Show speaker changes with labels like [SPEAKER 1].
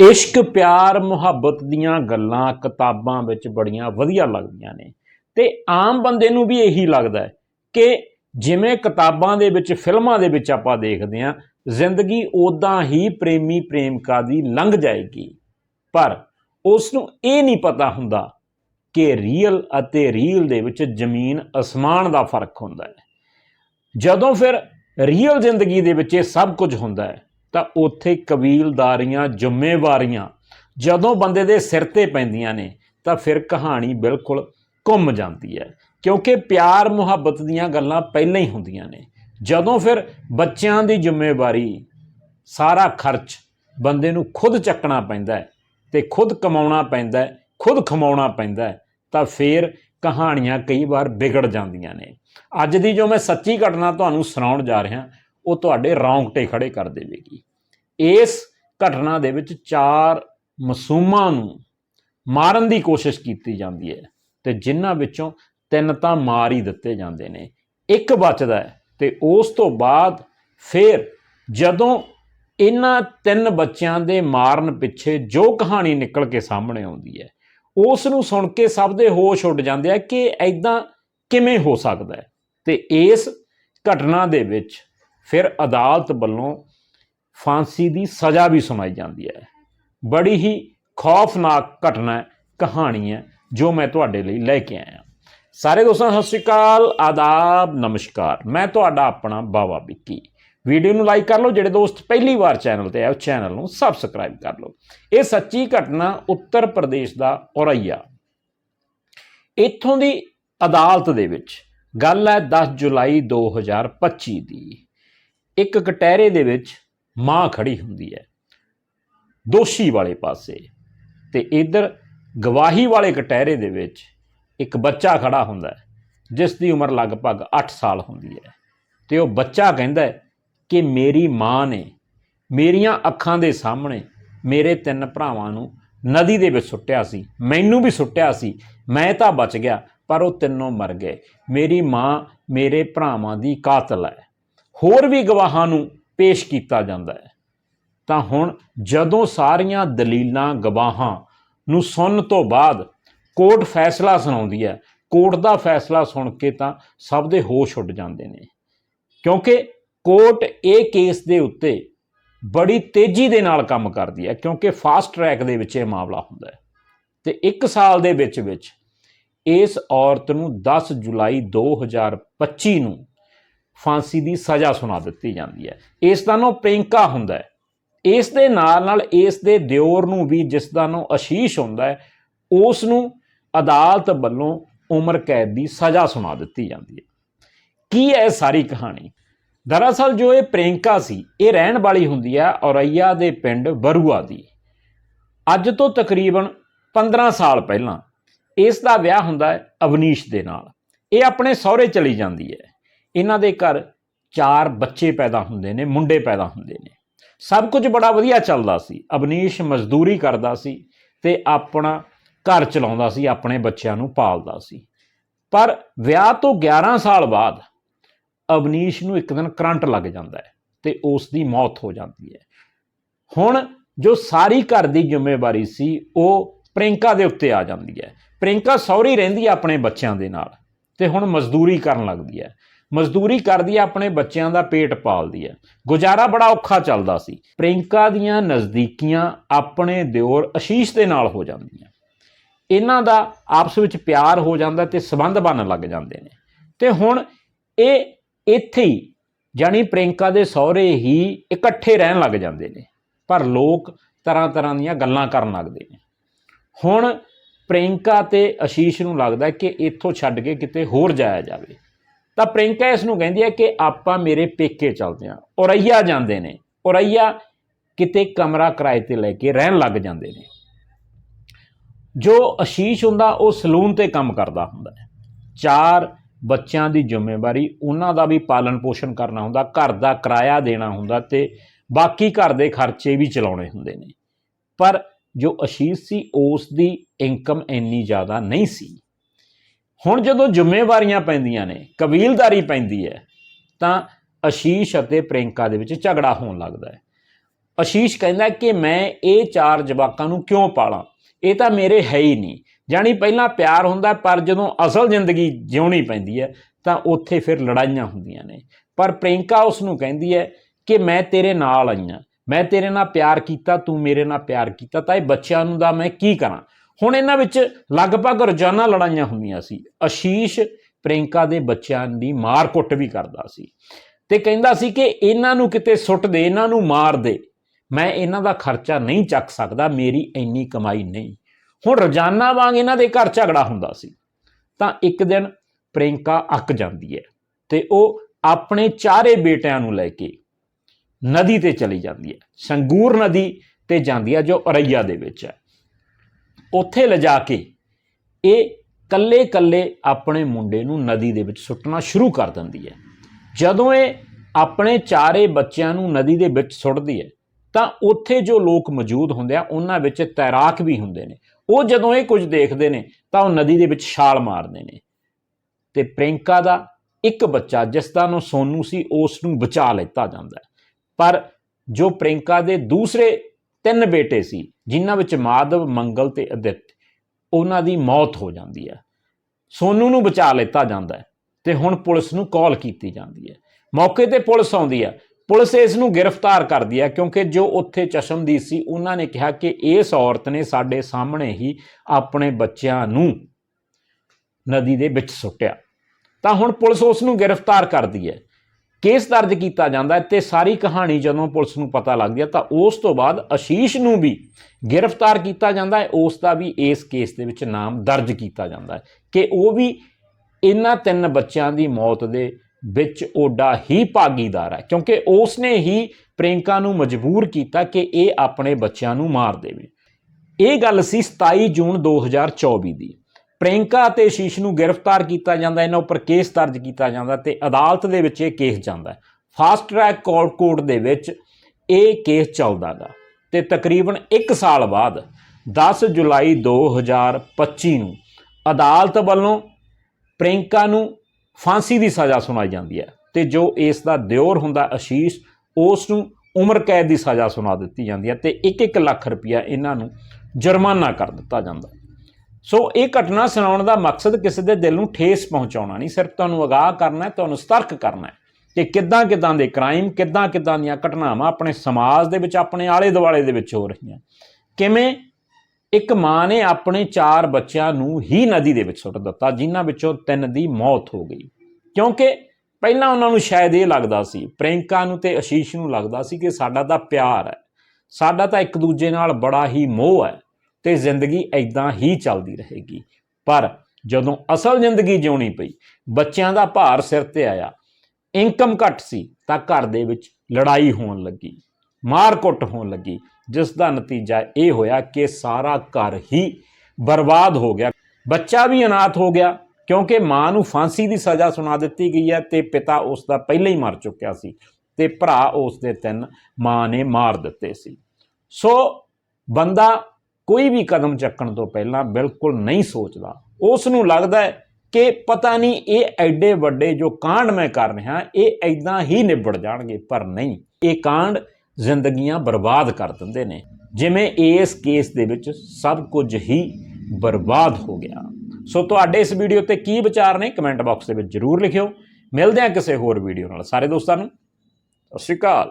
[SPEAKER 1] ਇਸ਼ਕ, ਪਿਆਰ, ਮੁਹੱਬਤ ਦੀਆਂ ਗੱਲਾਂ ਕਿਤਾਬਾਂ ਵਿੱਚ ਬੜੀਆਂ ਵਧੀਆ ਲੱਗਦੀਆਂ ਨੇ। ਤੇ ਆਮ ਬੰਦੇ ਨੂੰ ਵੀ ਇਹੀ ਲੱਗਦਾ ਹੈ ਕਿ ਜਿਵੇਂ ਕਿਤਾਬਾਂ ਦੇ ਵਿੱਚ, ਫਿਲਮਾਂ ਦੇ ਵਿੱਚ ਆਪਾਂ ਦੇਖਦੇ ਹਾਂ, ਜ਼ਿੰਦਗੀ ਉਦਾਂ ਹੀ ਪ੍ਰੇਮੀ ਪ੍ਰੇਮਿਕਾ ਦੀ ਲੰਘ ਜਾਏਗੀ। ਪਰ ਉਸ ਨੂੰ ਇਹ ਨਹੀਂ ਪਤਾ ਹੁੰਦਾ ਕਿ ਰੀਅਲ ਅਤੇ ਰੀਲ ਦੇ ਵਿੱਚ ਜ਼ਮੀਨ ਅਸਮਾਨ ਦਾ ਫ਼ਰਕ ਹੁੰਦਾ ਹੈ। ਜਦੋਂ ਫਿਰ ਰੀਅਲ ਜ਼ਿੰਦਗੀ ਦੇ ਵਿੱਚ ਇਹ ਸਭ ਕੁਝ ਹੁੰਦਾ ਹੈ ਤਾਂ ਉੱਥੇ ਕਬੀਲਦਾਰੀਆਂ, ਜ਼ਿੰਮੇਵਾਰੀਆਂ ਜਦੋਂ ਬੰਦੇ ਦੇ ਸਿਰ ਤੇ ਪੈਂਦੀਆਂ ਨੇ, ਤਾਂ ਫਿਰ ਕਹਾਣੀ ਬਿਲਕੁਲ ਘੁੰਮ ਜਾਂਦੀ ਹੈ। ਕਿਉਂਕਿ ਪਿਆਰ, ਮੁਹੱਬਤ ਦੀਆਂ ਗੱਲਾਂ ਪਹਿਲਾਂ ਹੀ ਹੁੰਦੀਆਂ ਨੇ। ਜਦੋਂ ਫਿਰ ਬੱਚਿਆਂ ਦੀ ਜ਼ਿੰਮੇਵਾਰੀ, ਸਾਰਾ ਖਰਚ ਬੰਦੇ ਨੂੰ ਖੁਦ ਚੱਕਣਾ ਪੈਂਦਾ ਹੈ ਤੇ ਖੁਦ ਕਮਾਉਣਾ ਪੈਂਦਾ ਹੈ, ਖੁਦ ਖਮਾਉਣਾ ਪੈਂਦਾ ਹੈ, ਤਾਂ ਫਿਰ ਕਹਾਣੀਆਂ ਕਈ ਵਾਰ ਵਿਗੜ ਜਾਂਦੀਆਂ ਨੇ। ਅੱਜ ਦੀ ਜੋ ਮੈਂ ਸੱਚੀ ਘਟਨਾ ਤੁਹਾਨੂੰ ਸੁਣਾਉਣ ਜਾ ਰਿਹਾ ਉਹ ਤੁਹਾਡੇ ਰੌਂਗਟੇ ਖੜੇ ਕਰ ਦੇਵੇਗੀ। ਇਸ ਘਟਨਾ ਦੇ ਵਿੱਚ ਚਾਰ ਮਾਸੂਮਾਂ ਨੂੰ ਮਾਰਨ ਦੀ ਕੋਸ਼ਿਸ਼ ਕੀਤੀ ਜਾਂਦੀ ਹੈ ਤੇ ਜਿਨ੍ਹਾਂ ਵਿੱਚੋਂ ਤਿੰਨ ਤਾਂ ਮਾਰ ਹੀ ਦਿੱਤੇ ਜਾਂਦੇ ਨੇ। ਇੱਕ ਬਚਦਾ ਹੈ ਤੇ ਉਸ ਤੋਂ ਬਾਅਦ ਫਿਰ ਜਦੋਂ ਇਹਨਾਂ ਤਿੰਨ ਬੱਚਿਆਂ ਦੇ ਮਾਰਨ ਪਿੱਛੇ ਜੋ ਕਹਾਣੀ ਨਿਕਲ ਕੇ ਸਾਹਮਣੇ ਆਉਂਦੀ ਹੈ, ਉਸ ਨੂੰ ਸੁਣ ਕੇ ਸਭ ਦੇ ਹੋਸ਼ ਉੱਡ ਜਾਂਦੇ ਆ ਕਿ ਐਦਾਂ ਕਿਵੇਂ ਹੋ ਸਕਦਾ ਹੈ। ਤੇ ਇਸ ਘਟਨਾ ਦੇ ਵਿੱਚ ਫਿਰ ਅਦਾਲਤ ਵੱਲੋਂ ਫਾਂਸੀ ਦੀ ਸਜ਼ਾ ਵੀ ਸੁਣਾਈ ਜਾਂਦੀ ਹੈ। ਬੜੀ ਹੀ ਖੌਫਨਾਕ ਘਟਨਾ ਕਹਾਣੀ ਹੈ, ਜੋ ਮੈਂ ਤੁਹਾਡੇ ਲਈ ਲੈ ਕੇ ਆਇਆ। ਸਾਰੇ ਦੋਸਤਾਂ, ਸਤਿ ਸ਼੍ਰੀ ਅਕਾਲ, ਆਦਾਬ, ਨਮਸਕਾਰ। ਮੈਂ ਤੁਹਾਡਾ ਆਪਣਾ ਬਾਵਾ ਵਿੱਕੀ। ਵੀਡੀਓ ਨੂੰ ਲਾਈਕ ਕਰ ਲਓ, ਜਿਹੜੇ ਦੋਸਤ ਪਹਿਲੀ ਵਾਰ ਚੈਨਲ ਤੇ ਆਏ ਉਹ ਚੈਨਲ ਨੂੰ ਸਬਸਕ੍ਰਾਈਬ ਕਰ ਲਓ। ਇਹ ਸੱਚੀ ਘਟਨਾ ਉੱਤਰ ਪ੍ਰਦੇਸ਼ ਦਾ ਔਰਈਆ। ਇੱਥੋਂ ਦੀ ਅਦਾਲਤ ਦੇ ਵਿੱਚ ਗੱਲ ਹੈ 10 ਜੁਲਾਈ 2025 ਦੀ। ਇੱਕ ਕਟਹਿਰੇ ਦੇ ਵਿੱਚ ਮਾਂ ਖੜੀ ਹੁੰਦੀ ਹੈ। ਦੋਸ਼ੀ ਵਾਲੇ ਪਾਸੇ ਤੇ ਇਧਰ ਗਵਾਹੀ ਵਾਲੇ ਕਟਹਿਰੇ ਦੇ ਵਿੱਚ ਇੱਕ ਬੱਚਾ ਖੜਾ ਹੁੰਦਾ ਹੈ, ਜਿਸ ਦੀ ਉਮਰ ਲਗਭਗ 8 ਸਾਲ ਹੁੰਦੀ ਹੈ। ਤੇ ਉਹ ਬੱਚਾ ਕਹਿੰਦਾ ਹੈ ਕਿ ਮੇਰੀ ਮਾਂ ਨੇ ਮੇਰੀਆਂ ਅੱਖਾਂ ਦੇ ਸਾਹਮਣੇ ਮੇਰੇ ਤਿੰਨ ਭਰਾਵਾਂ ਨੂੰ ਨਦੀ ਦੇ ਵਿੱਚ ਸੁੱਟਿਆ ਸੀ, ਮੈਨੂੰ ਵੀ ਸੁੱਟਿਆ ਸੀ, ਮੈਂ ਤਾਂ ਬਚ ਗਿਆ, ਪਰ ਉਹ ਤਿੰਨੋਂ ਮਰ ਗਏ। ਮੇਰੀ ਮਾਂ ਮੇਰੇ ਭਰਾਵਾਂ ਦੀ ਕਾਤਲ ਹੈ। ਹੋਰ ਵੀ ਗਵਾਹਾਂ ਨੂੰ ਪੇਸ਼ ਕੀਤਾ ਜਾਂਦਾ ਹੈ। ਤਾਂ ਹੁਣ ਜਦੋਂ ਸਾਰੀਆਂ ਦਲੀਲਾਂ, ਗਵਾਹਾਂ ਨੂੰ ਸੁਣਨ ਤੋਂ ਬਾਅਦ ਕੋਰਟ ਫੈਸਲਾ ਸੁਣਾਉਂਦੀ ਹੈ, ਕੋਰਟ ਦਾ ਫੈਸਲਾ ਸੁਣ ਕੇ ਤਾਂ ਸਭ ਦੇ ਹੋਸ਼ ਉੱਡ ਜਾਂਦੇ ਨੇ। ਕਿਉਂਕਿ ਕੋਰਟ ਇਹ ਕੇਸ ਦੇ ਉੱਤੇ ਬੜੀ ਤੇਜ਼ੀ ਦੇ ਨਾਲ ਕੰਮ ਕਰਦੀ ਹੈ, ਕਿਉਂਕਿ ਫਾਸਟ ਟਰੈਕ ਦੇ ਵਿੱਚ ਇਹ ਮਾਮਲਾ ਹੁੰਦਾ ਹੈ। ਤੇ 1 ਸਾਲ ਦੇ ਵਿੱਚ ਵਿੱਚ ਇਸ ਔਰਤ ਨੂੰ 10 ਜੁਲਾਈ 2025 ਨੂੰ ਫਾਂਸੀ ਦੀ ਸਜ਼ਾ ਸੁਣਾ ਦਿੱਤੀ ਜਾਂਦੀ ਹੈ। ਇਸ ਦਾ ਨਾਮ ਪ੍ਰਿੰਕਾ ਹੁੰਦਾ ਹੈ। ਇਸ ਦੇ ਨਾਲ ਨਾਲ ਇਸ ਦੇ ਦਿਓਰ ਨੂੰ ਵੀ ਜਿਸ ਦਾ ਨਾਮ ਅਸ਼ੀਸ਼ ਹੁੰਦਾ ਹੈ, ਉਸ ਨੂੰ ਅਦਾਲਤ ਵੱਲੋਂ ਉਮਰ ਕੈਦ ਦੀ ਸਜ਼ਾ ਸੁਣਾ ਦਿੱਤੀ ਜਾਂਦੀ ਹੈ। ਕੀ ਹੈ ਸਾਰੀ ਕਹਾਣੀ? ਦਰਅਸਲ ਜੋ ਇਹ ਪ੍ਰਿੰਕਾ ਸੀ, ਇਹ ਰਹਿਣ ਵਾਲੀ ਹੁੰਦੀ ਹੈ ਔਰਈਆ ਦੇ ਪਿੰਡ ਬਰੂਆ ਦੀ। ਅੱਜ ਤੋਂ ਤਕਰੀਬਨ 15 ਸਾਲ ਪਹਿਲਾਂ ਇਸ ਦਾ ਵਿਆਹ ਹੁੰਦਾ ਹੈ ਅਵਨੀਸ਼ ਦੇ ਨਾਲ। ਇਹ ਆਪਣੇ ਸਹੁਰੇ ਚਲੀ ਜਾਂਦੀ ਹੈ। ਇਹਨਾਂ ਦੇ ਘਰ ਚਾਰ ਬੱਚੇ ਪੈਦਾ ਹੁੰਦੇ ਨੇ, ਮੁੰਡੇ ਪੈਦਾ ਹੁੰਦੇ ਨੇ। ਸਭ ਕੁਝ ਬੜਾ ਵਧੀਆ ਚੱਲਦਾ ਸੀ। ਅਵਨੀਸ਼ ਮਜ਼ਦੂਰੀ ਕਰਦਾ ਸੀ ਤੇ ਆਪਣਾ ਘਰ ਚਲਾਉਂਦਾ ਸੀ, ਆਪਣੇ ਬੱਚਿਆਂ ਨੂੰ ਪਾਲਦਾ ਸੀ। ਪਰ ਵਿਆਹ ਤੋਂ 11 ਸਾਲ ਬਾਅਦ ਅਵਨੀਸ਼ ਨੂੰ ਇੱਕ ਦਿਨ ਕਰੰਟ ਲੱਗ ਜਾਂਦਾ ਹੈ ਤੇ ਉਸ ਦੀ ਮੌਤ ਹੋ ਜਾਂਦੀ ਹੈ। ਹੁਣ ਜੋ ਸਾਰੀ ਘਰ ਦੀ ਜ਼ਿੰਮੇਵਾਰੀ ਸੀ, ਉਹ ਪ੍ਰਿੰਕਾ ਦੇ ਉੱਤੇ ਆ ਜਾਂਦੀ ਹੈ। ਪ੍ਰਿੰਕਾ ਸੌਰੀ ਰਹਿੰਦੀ ਹੈ ਆਪਣੇ ਬੱਚਿਆਂ ਦੇ ਨਾਲ ਤੇ ਹੁਣ ਮਜ਼ਦੂਰੀ ਕਰਨ ਲੱਗਦੀ ਹੈ। ਮਜ਼ਦੂਰੀ ਕਰਦੀ ਹੈ ਆਪਣੇ ਬੱਚਿਆਂ ਦਾ ਪੇਟ ਪਾਲਦੀ ਹੈ ਗੁਜ਼ਾਰਾ ਬੜਾ ਔਖਾ ਚੱਲਦਾ ਸੀ। ਪ੍ਰਿੰਕਾ ਦੀਆਂ ਨਜ਼ਦੀਕੀਆਂ ਆਪਣੇ ਦਿਓਰ ਅਸ਼ੀਸ਼ ਦੇ ਨਾਲ ਹੋ ਜਾਂਦੀਆਂ। ਇਹਨਾਂ ਦਾ ਆਪਸ ਵਿੱਚ ਪਿਆਰ ਹੋ ਜਾਂਦਾ ਤੇ ਸਬੰਧ ਬਣਨ ਲੱਗ ਜਾਂਦੇ ਨੇ। ਤੇ ਹੁਣ ਇਹ ਇੱਥੇ ਹੀ ਜਾਨੀ ਪ੍ਰਿੰਕਾ ਦੇ ਸਹੁਰੇ ਹੀ ਇਕੱਠੇ ਰਹਿਣ ਲੱਗ ਜਾਂਦੇ ਨੇ। ਪਰ ਲੋਕ ਤਰ੍ਹਾਂ ਤਰ੍ਹਾਂ ਦੀਆਂ ਗੱਲਾਂ ਕਰਨ ਲੱਗਦੇ ਨੇ। ਹੁਣ ਪ੍ਰਿੰਕਾ ਤੇ ਅਸ਼ੀਸ਼ ਨੂੰ ਲੱਗਦਾ ਕਿ ਇੱਥੋਂ ਛੱਡ ਕੇ ਕਿਤੇ ਹੋਰ ਜਾਇਆ ਜਾਵੇ। ਤਾਂ ਪ੍ਰਿੰਕਾ ਇਸ ਨੂੰ ਕਹਿੰਦੀ ਹੈ ਕਿ ਆਪਾਂ ਮੇਰੇ ਪੇਕੇ ਚੱਲਦੇ ਹਾਂ। ਔਰਈਆ ਜਾਂਦੇ ਨੇ। ਔਰਈਆ ਕਿਤੇ ਕਮਰਾ ਕਿਰਾਏ ਤੇ ਲੈ ਕੇ ਰਹਿਣ ਲੱਗ ਜਾਂਦੇ ਨੇ। ਜੋ ਅਸ਼ੀਸ਼ ਹੁੰਦਾ, ਉਹ ਸਲੂਨ ਤੇ ਕੰਮ ਕਰਦਾ ਹੁੰਦਾ ਹੈ। ਚਾਰ ਬੱਚਿਆਂ ਦੀ ਜ਼ਿੰਮੇਵਾਰੀ, ਉਹਨਾਂ ਦਾ ਵੀ ਪਾਲਣ ਪੋਸ਼ਣ ਕਰਨਾ ਹੁੰਦਾ, ਘਰ ਦਾ ਕਿਰਾਇਆ ਦੇਣਾ ਹੁੰਦਾ ਤੇ ਬਾਕੀ ਘਰ ਦੇ ਖਰਚੇ ਵੀ ਚਲਾਉਣੇ ਹੁੰਦੇ ਨੇ। ਪਰ ਜੋ ਅਸ਼ੀਸ਼ ਸੀ, ਉਸ ਦੀ ਇਨਕਮ ਇੰਨੀ ਜ਼ਿਆਦਾ ਨਹੀਂ ਸੀ। ਹੁਣ ਜਦੋਂ ਜ਼ਿੰਮੇਵਾਰੀਆਂ ਪੈਂਦੀਆਂ ਨੇ, ਕਬੀਲਦਾਰੀ ਪੈਂਦੀ ਹੈ, ਤਾਂ ਅਸ਼ੀਸ਼ ਅਤੇ ਪ੍ਰਿੰਕਾ ਦੇ ਵਿੱਚ ਝਗੜਾ ਹੋਣ ਲੱਗਦਾ ਹੈ। ਆਸ਼ੀਸ਼ ਕਹਿੰਦਾ ਕਿ ਮੈਂ ਇਹ ਚਾਰ ਜਵਾਕਾਂ ਨੂੰ ਕਿਉਂ ਪਾਲਾਂ? ਇਹ ਤਾਂ ਮੇਰੇ ਹੈ ਹੀ ਨਹੀਂ। ਜਾਣੀ ਪਹਿਲਾਂ ਪਿਆਰ ਹੁੰਦਾ, ਪਰ ਜਦੋਂ ਅਸਲ ਜ਼ਿੰਦਗੀ ਜਿਉਣੀ ਪੈਂਦੀ ਹੈ, ਤਾਂ ਉੱਥੇ ਫਿਰ ਲੜਾਈਆਂ ਹੁੰਦੀਆਂ ਨੇ। ਪਰ ਪ੍ਰਿੰਕਾ ਉਸ ਨੂੰ ਕਹਿੰਦੀ ਹੈ ਕਿ ਮੈਂ ਤੇਰੇ ਨਾਲ ਆਈ ਹਾਂ। ਮੈਂ ਤੇਰੇ ਨਾਲ ਪਿਆਰ ਕੀਤਾ, ਤੂੰ ਮੇਰੇ ਨਾਲ ਪਿਆਰ ਕੀਤਾ, ਤਾਂ ਇਹ ਬੱਚਿਆਂ ਨੂੰ ਦਾ ਮੈਂ ਕੀ ਕਰਾਂ? ਹੁਣ ਇਹਨਾਂ ਵਿੱਚ ਲਗਭਗ ਰੋਜ਼ਾਨਾ ਲੜਾਈਆਂ ਹੁੰਦੀਆਂ ਸੀ। ਅਸ਼ੀਸ਼ ਪ੍ਰਿੰਕਾ ਦੇ ਬੱਚਿਆਂ ਦੀ ਮਾਰ ਕੁੱਟ ਵੀ ਕਰਦਾ ਸੀ। ਤੇ ਕਹਿੰਦਾ ਸੀ ਕਿ ਇਹਨਾਂ ਨੂੰ ਕਿਤੇ ਸੁੱਟ ਦੇ, ਇਹਨਾਂ ਨੂੰ ਮਾਰ ਦੇ। ਮੈਂ ਇਹਨਾਂ ਦਾ ਖਰਚਾ ਨਹੀਂ ਚੱਕ ਸਕਦਾ, ਮੇਰੀ ਇੰਨੀ ਕਮਾਈ ਨਹੀਂ। ਹੁਣ ਰੋਜ਼ਾਨਾ ਵਾਂਗ ਇਹਨਾਂ ਦੇ ਘਰ ਝਗੜਾ ਹੁੰਦਾ ਸੀ। ਤਾਂ ਇੱਕ ਦਿਨ ਪ੍ਰਿੰਕਾ ਅੱਕ ਜਾਂਦੀ ਹੈ ਤੇ ਉਹ ਆਪਣੇ ਚਾਰੇ ਬੇਟਿਆਂ ਨੂੰ ਲੈ ਕੇ ਨਦੀ ਤੇ ਚਲੀ ਜਾਂਦੀ ਹੈ। ਸੰਗੂਰ ਨਦੀ ਤੇ ਜਾਂਦੀ ਹੈ, ਜੋ ਅਰਈਆ ਦੇ ਵਿੱਚ ਹੈ। ਉੱਥੇ ਲਿਜਾ ਕੇ ਇਹ ਕੱਲੇ ਕੱਲੇ ਆਪਣੇ ਮੁੰਡੇ ਨੂੰ ਨਦੀ ਦੇ ਵਿੱਚ ਸੁੱਟਣਾ ਸ਼ੁਰੂ ਕਰ ਦਿੰਦੀ ਹੈ। ਜਦੋਂ ਇਹ ਆਪਣੇ ਚਾਰੇ ਬੱਚਿਆਂ ਨੂੰ ਨਦੀ ਦੇ ਵਿੱਚ ਸੁੱਟਦੀ ਹੈ, ਤਾਂ ਉੱਥੇ ਜੋ ਲੋਕ ਮੌਜੂਦ ਹੁੰਦੇ ਆ, ਉਹਨਾਂ ਵਿੱਚ ਤੈਰਾਕ ਵੀ ਹੁੰਦੇ ਨੇ। ਉਹ ਜਦੋਂ ਇਹ ਕੁਝ ਦੇਖਦੇ ਨੇ, ਤਾਂ ਉਹ ਨਦੀ ਦੇ ਵਿੱਚ ਛਾਲ ਮਾਰਦੇ ਨੇ। ਤੇ ਪ੍ਰਿੰਕਾ ਦਾ ਇੱਕ ਬੱਚਾ, ਜਿਸ ਦਾ ਨਾਮ ਸੋਨੂ ਸੀ, ਉਸ ਨੂੰ ਬਚਾ ਲਿੱਤਾ ਜਾਂਦਾ ਪਰ ਜੋ ਪ੍ਰਿੰਕਾ ਦੇ ਦੂਸਰੇ ਤਿੰਨ ਬੇਟੇ ਸੀ, ਜਿਨ੍ਹਾਂ ਵਿੱਚ ਮਾਧਵ, ਮੰਗਲ ਤੇ ਅਦਿੱਤ, ਉਹਨਾਂ ਦੀ ਮੌਤ ਹੋ ਜਾਂਦੀ ਹੈ। ਸੋਨੂ ਨੂੰ ਬਚਾ ਲਿੱਤਾ ਜਾਂਦਾ ਹੈ ਤੇ ਹੁਣ ਪੁਲਿਸ ਨੂੰ ਕਾਲ ਕੀਤੀ ਜਾਂਦੀ ਹੈ। ਮੌਕੇ ਤੇ ਪੁਲਿਸ ਆਉਂਦੀ ਹੈ। ਪੁਲਿਸ ਇਸ ਨੂੰ ਗ੍ਰਿਫਤਾਰ ਕਰਦੀ ਹੈ ਕਿਉਂਕਿ ਜੋ ਉੱਥੇ ਚਸ਼ਮਦੀਦ ਸੀ, ਉਹਨਾਂ ਨੇ ਕਿਹਾ ਕਿ ਇਸ ਔਰਤ ਨੇ ਸਾਡੇ ਸਾਹਮਣੇ ਹੀ ਆਪਣੇ ਬੱਚਿਆਂ ਨੂੰ ਨਦੀ ਦੇ ਵਿੱਚ ਸੁੱਟਿਆ। ਤਾਂ ਹੁਣ ਪੁਲਿਸ ਉਸ ਨੂੰ ਗ੍ਰਿਫਤਾਰ ਕਰਦੀ ਹੈ। ਕੇਸ ਦਰਜ ਕੀਤਾ ਜਾਂਦਾ ਹੈ ਤੇ ਸਾਰੀ ਕਹਾਣੀ ਜਦੋਂ ਪੁਲਿਸ ਨੂੰ ਪਤਾ ਲੱਗਦੀ ਹੈ ਤਾਂ ਉਸ ਤੋਂ ਬਾਅਦ ਅਸ਼ੀਸ਼ ਨੂੰ ਵੀ ਗ੍ਰਿਫਤਾਰ ਕੀਤਾ ਜਾਂਦਾ ਹੈ, ਉਸ ਦਾ ਵੀ ਇਸ ਕੇਸ ਦੇ ਵਿੱਚ ਨਾਮ ਦਰਜ ਕੀਤਾ ਜਾਂਦਾ ਹੈ ਕਿ ਉਹ ਵੀ ਇਹਨਾਂ ਤਿੰਨ ਬੱਚਿਆਂ ਦੀ ਮੌਤ ਦੇ ਵਿੱਚ ਓਡਾ ਹੀ ਭਾਗੀਦਾਰ ਹੈ, ਕਿਉਂਕਿ ਉਸ ਨੇ ਹੀ ਪ੍ਰਿੰਕਾ ਨੂੰ ਮਜਬੂਰ ਕੀਤਾ ਕਿ ਇਹ ਆਪਣੇ ਬੱਚਿਆਂ ਨੂੰ ਮਾਰ ਦੇਵੇ। ਇਹ ਗੱਲ ਸੀ 27 ਜੂਨ 2024 ਦੀ। ਪ੍ਰਿੰਕਾ ਅਤੇ ਆਸ਼ੀਸ਼ ਨੂੰ ਗ੍ਰਿਫਤਾਰ ਕੀਤਾ ਜਾਂਦਾ, ਇਹਨਾਂ ਉੱਪਰ ਕੇਸ ਦਰਜ ਕੀਤਾ ਜਾਂਦਾ ਤੇ ਅਦਾਲਤ ਦੇ ਵਿੱਚ ਇਹ ਕੇਸ ਜਾਂਦਾ। ਫਾਸਟ ਟਰੈਕ ਕੋਰਟ ਕੋਰਟ ਦੇ ਵਿੱਚ ਇਹ ਕੇਸ ਚੱਲਦਾਗਾ ਤੇ ਤਕਰੀਬਨ 1 ਸਾਲ ਬਾਅਦ 10 ਜੁਲਾਈ 2025 ਨੂੰ ਅਦਾਲਤ ਵੱਲੋਂ ਪ੍ਰਿੰਕਾ ਨੂੰ ਫਾਂਸੀ ਦੀ ਸਜ਼ਾ ਸੁਣਾਈ ਜਾਂਦੀ ਹੈ ਤੇ ਜੋ ਇਸ ਦਾ ਦਿਓਰ ਹੁੰਦਾ ਆਸ਼ੀਸ਼ ਉਸ ਨੂੰ ਉਮਰ ਕੈਦ ਦੀ ਸਜ਼ਾ ਸੁਣਾ ਦਿੱਤੀ ਜਾਂਦੀ ਹੈ ਤੇ 1-1 ਲੱਖ ਰੁਪਇਆ ਇਹਨਾਂ ਨੂੰ ਜੁਰਮਾਨਾ ਕਰ ਦਿੱਤਾ ਜਾਂਦਾ। ਸੋ ਇਹ ਘਟਨਾ ਸੁਣਾਉਣ ਦਾ ਮਕਸਦ ਕਿਸੇ ਦੇ ਦਿਲ ਨੂੰ ਠੇਸ ਪਹੁੰਚਾਉਣਾ ਨਹੀਂ, ਸਿਰਫ ਤੁਹਾਨੂੰ ਅਗਾਹ ਕਰਨਾ ਹੈ, ਤੁਹਾਨੂੰ ਸਤਰਕ ਕਰਨਾ ਹੈ ਕਿ ਕਿੱਦਾਂ ਕਿੱਦਾਂ ਦੇ ਕ੍ਰਾਈਮ ਕਿੱਦਾਂ ਕਿੱਦਾਂ ਦੀਆਂ ਘਟਨਾਵਾਂ ਆਪਣੇ ਸਮਾਜ ਦੇ ਵਿੱਚ, ਆਪਣੇ ਆਲੇ ਦੁਆਲੇ ਦੇ ਵਿੱਚ ਹੋ ਰਹੀਆਂ। ਕਿਵੇਂ ਇੱਕ ਮਾਂ ਨੇ ਆਪਣੇ ਚਾਰ ਬੱਚਿਆਂ ਨੂੰ ਹੀ ਨਦੀ ਦੇ ਵਿੱਚ ਸੁੱਟ ਦਿੱਤਾ, ਜਿਨ੍ਹਾਂ ਵਿੱਚੋਂ ਤਿੰਨ ਦੀ ਮੌਤ ਹੋ ਗਈ। ਕਿਉਂਕਿ ਪਹਿਲਾਂ ਉਹਨਾਂ ਨੂੰ ਸ਼ਾਇਦ ਇਹ ਲੱਗਦਾ ਸੀ ਪ੍ਰਿੰਕਾ ਨੂੰ ਤੇ ਆਸ਼ੀਸ਼ ਨੂੰ ਲੱਗਦਾ ਸੀ ਕਿ ਸਾਡਾ ਤਾਂ ਪਿਆਰ ਹੈ, ਸਾਡਾ ਤਾਂ ਇੱਕ ਦੂਜੇ ਨਾਲ ਬੜਾ ਹੀ ਮੋਹ ਹੈ। ਤੇ ਜ਼ਿੰਦਗੀ ਐਦਾਂ ਹੀ ਚੱਲਦੀ ਰਹੇਗੀ। ਪਰ ਜਦੋਂ ਅਸਲ ਜ਼ਿੰਦਗੀ ਜਿਉਣੀ ਪਈ, ਬੱਚਿਆਂ ਦਾ ਭਾਰ ਸਿਰ ਤੇ ਆਇਆ ਇਨਕਮ ਘੱਟ ਸੀ, ਤਾਂ ਘਰ ਦੇ ਵਿੱਚ ਲੜਾਈ ਹੋਣ ਲੱਗੀ, ਮਾਰ ਕੁੱਟ ਹੋਣ ਲੱਗੀ, ਜਿਸ ਦਾ ਨਤੀਜਾ ਇਹ ਹੋਇਆ ਕਿ ਸਾਰਾ ਘਰ ਹੀ ਬਰਬਾਦ ਹੋ ਗਿਆ। ਬੱਚਾ ਵੀ ਅਨਾਥ ਹੋ ਗਿਆ, ਕਿਉਂਕਿ ਮਾਂ ਨੂੰ ਫਾਂਸੀ ਦੀ ਸਜ਼ਾ ਸੁਣਾ ਦਿੱਤੀ ਗਈ ਹੈ ਤੇ ਪਿਤਾ ਉਸ ਦਾ ਪਹਿਲਾਂ ਹੀ ਮਰ ਚੁੱਕਿਆ ਸੀ ਤੇ ਭਰਾ ਉਸ ਦੇ ਤਿੰਨ ਮਾਂ ਨੇ ਮਾਰ ਦਿੱਤੇ ਸੀ। ਸੋ ਬੰਦਾ ਕੋਈ ਵੀ ਕਦਮ ਚੱਕਣ ਤੋਂ ਪਹਿਲਾਂ ਬਿਲਕੁਲ ਨਹੀਂ ਸੋਚਦਾ। ਉਸ ਨੂੰ ਲੱਗਦਾ ਹੈ ਕਿ ਪਤਾ ਨਹੀਂ ਇਹ ਐਡੇ ਵੱਡੇ ਜੋ ਕਾਂਡ ਮੈਂ ਕਰ ਰਿਹਾ, ਇਹ ਐਦਾਂ ਹੀ ਨਿਬੜ ਜਾਣਗੇ, ਪਰ ਨਹੀਂ। ਇਹ ਕਾਂਡ ਜ਼ਿੰਦਗੀਆਂ ਬਰਬਾਦ ਕਰ ਦਿੰਦੇ ਨੇ। ਜਿਵੇਂ ਇਸ ਕੇਸ ਦੇ ਵਿੱਚ ਸਭ ਕੁਝ ਹੀ ਬਰਬਾਦ ਹੋ ਗਿਆ। ਸੋ ਤੁਹਾਡੇ ਇਸ ਵੀਡੀਓ ਤੇ ਕੀ ਵਿਚਾਰ ਨੇ, ਕਮੈਂਟ ਬਾਕਸ ਦੇ ਵਿੱਚ ਜਰੂਰ ਲਿਖਿਓ। ਮਿਲਦੇ ਹਾਂ ਕਿਸੇ ਹੋਰ ਵੀਡੀਓ ਨਾਲ। ਸਾਰੇ ਦੋਸਤਾਂ ਨੂੰ, ਸਤਿ ਸ਼੍ਰੀ ਅਕਾਲ।